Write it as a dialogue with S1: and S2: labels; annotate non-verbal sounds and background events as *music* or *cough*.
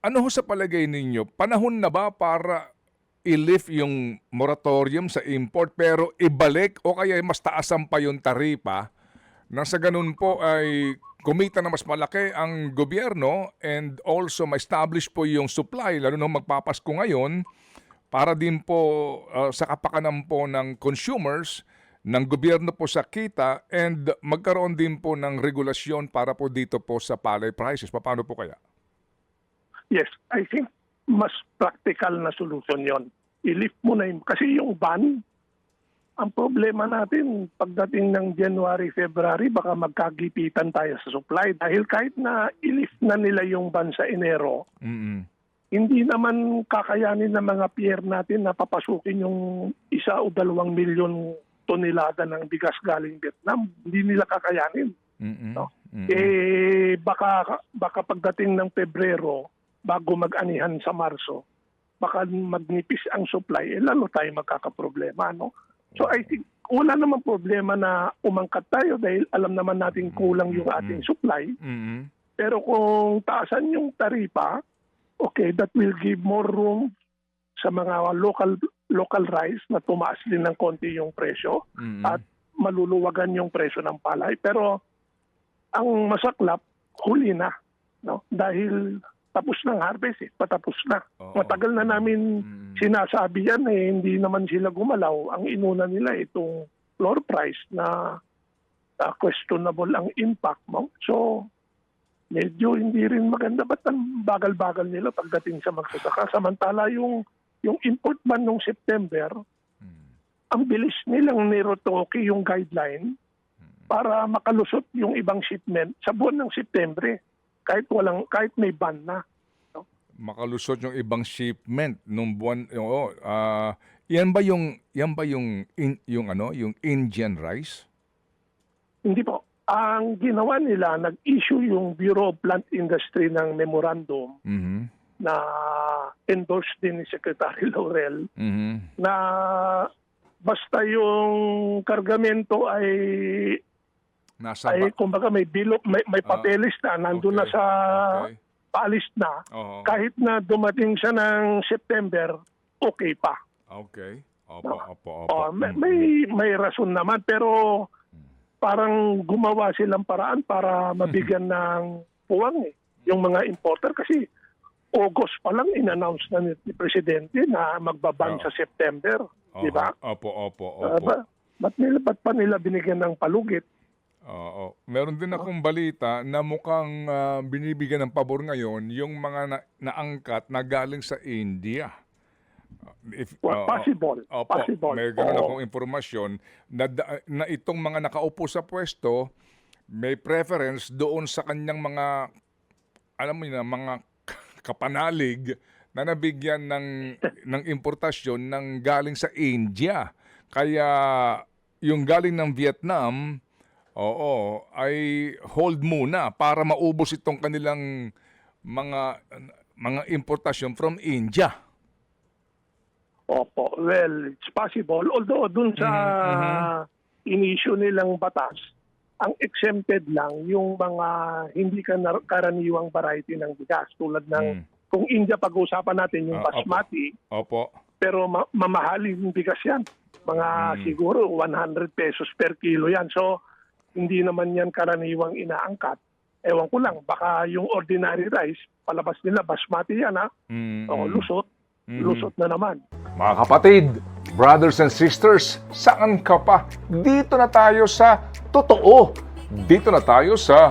S1: ano ho sa palagay ninyo, panahon na ba para i-lift yung moratorium sa import pero ibalik o kaya mas taasan pa yung taripa na sa ganun po ay kumita na mas malaki ang gobyerno and also ma-establish po yung supply lalo na magpapasko ngayon para din po uh, sa kapakanan po ng consumers ng gobyerno po sa kita and magkaroon din po ng regulasyon para po dito po sa palay prices. Paano po kaya?
S2: Yes, I think mas practical na solution yon. I-lift mo na yung, kasi yung ban, ang problema natin pagdating ng January, February, baka magkagipitan tayo sa supply dahil kahit na i-lift na nila yung ban sa Enero,
S1: Mm-mm.
S2: hindi naman kakayanin ng mga pier natin na papasukin yung isa o dalawang milyon tonelada ng bigas galing Vietnam. Hindi nila kakayanin.
S1: Mm-mm.
S2: No.
S1: Mm-mm.
S2: Eh baka baka pagdating ng Pebrero bago mag-anihan sa Marso, baka magnipis ang supply, eh lalo tayo magkakaproblema, no? So I think wala namang problema na umangkat tayo dahil alam naman natin kulang yung ating supply.
S1: Mm-mm.
S2: Pero kung taasan yung taripa, okay, that will give more room sa mga local local rice na tumaas din ng konti yung presyo
S1: Mm-mm.
S2: at maluluwagan yung presyo ng palay. Pero ang masaklap, huli na. No? Dahil tapos ng harvest, eh. patapos na.
S1: Oo.
S2: Matagal na namin
S1: Mm.
S2: sinasabi yan, eh, hindi naman sila gumalaw. Ang inuna nila itong floor price na ah, questionable ang impact mo. So, medyo hindi rin maganda. Ba't ang bagal-bagal nila pagdating sa magsasaka? Samantala yung, yung import ban nung September,
S1: Mm.
S2: ang bilis nilang nirotoki yung guideline para makalusot yung ibang shipment sa buwan ng Setyembre kahit walang kahit may ban na.
S1: makalusot yung ibang shipment nung buwan oo ah, yan ba yung yan ba yung in, yung ano yung Indian rice
S2: Hindi po. Ang ginawa nila, nag-issue yung Bureau of Plant Industry ng memorandum
S1: mhm
S2: na endorsed din ni Secretary *laughs* Laurel
S1: mhm
S2: na basta yung kargamento ay
S1: nasa
S2: ay
S1: ba-
S2: kumbaga may bilo may, may
S1: Ah,
S2: papeles na nandun na
S1: okay,
S2: sa
S1: okay.
S2: paalis na
S1: Oo.
S2: kahit na dumating siya ng September okay pa
S1: okay opo opo opo
S2: Oh, may,
S1: Mm,
S2: may may rason naman pero parang gumawa silang paraan para mabigyan *laughs* ng puwang eh, yung mga importer kasi August pa lang in-announce na ni, Presidente na magbaban
S1: Oo.
S2: sa September,
S1: Oo.
S2: di ba?
S1: opo opo
S2: Ah,
S1: opo
S2: ba- ba't, nila, ba't pa nila binigyan ng palugit?
S1: Oo. Meron din akong balita na mukhang ah, binibigyan ng pabor ngayon yung mga na- naangkat na galing sa India. If,
S2: Well,
S1: oo.
S2: possible.
S1: Opo,
S2: possible.
S1: may ganun
S2: Oo.
S1: akong informasyon na, da- na itong mga nakaupo sa pwesto may preference doon sa kanyang mga alam mo na mga kapanalig na nabigyan ng *laughs* ng importasyon ng galing sa India. Kaya yung galing ng Vietnam, oo, ay hold muna para maubos itong kanilang mga mga importasyon from India.
S2: Opo. Well, it's possible. Although dun sa
S1: Mhm,
S2: in-issue nilang batas, ang exempted lang yung mga hindi ka karaniwang variety ng bigas. Tulad ng,
S1: Mm.
S2: kung India pag-uusapan natin yung
S1: opo.
S2: basmati,
S1: Opo.
S2: pero ma- mamahalin yung bigas yan. Mga
S1: Mm.
S2: siguro 100 pesos per kilo yan. So, hindi naman yan karaniwang inaangkat. Ewan ko lang, baka yung ordinary rice, palabas nila basmati yan ha.
S1: Mm,
S2: O,
S1: mm.
S2: lusot.
S1: Mhm.
S2: Lusot na naman.
S1: Mga kapatid, brothers and sisters, saan ka pa? Dito na tayo sa totoo. Dito na tayo sa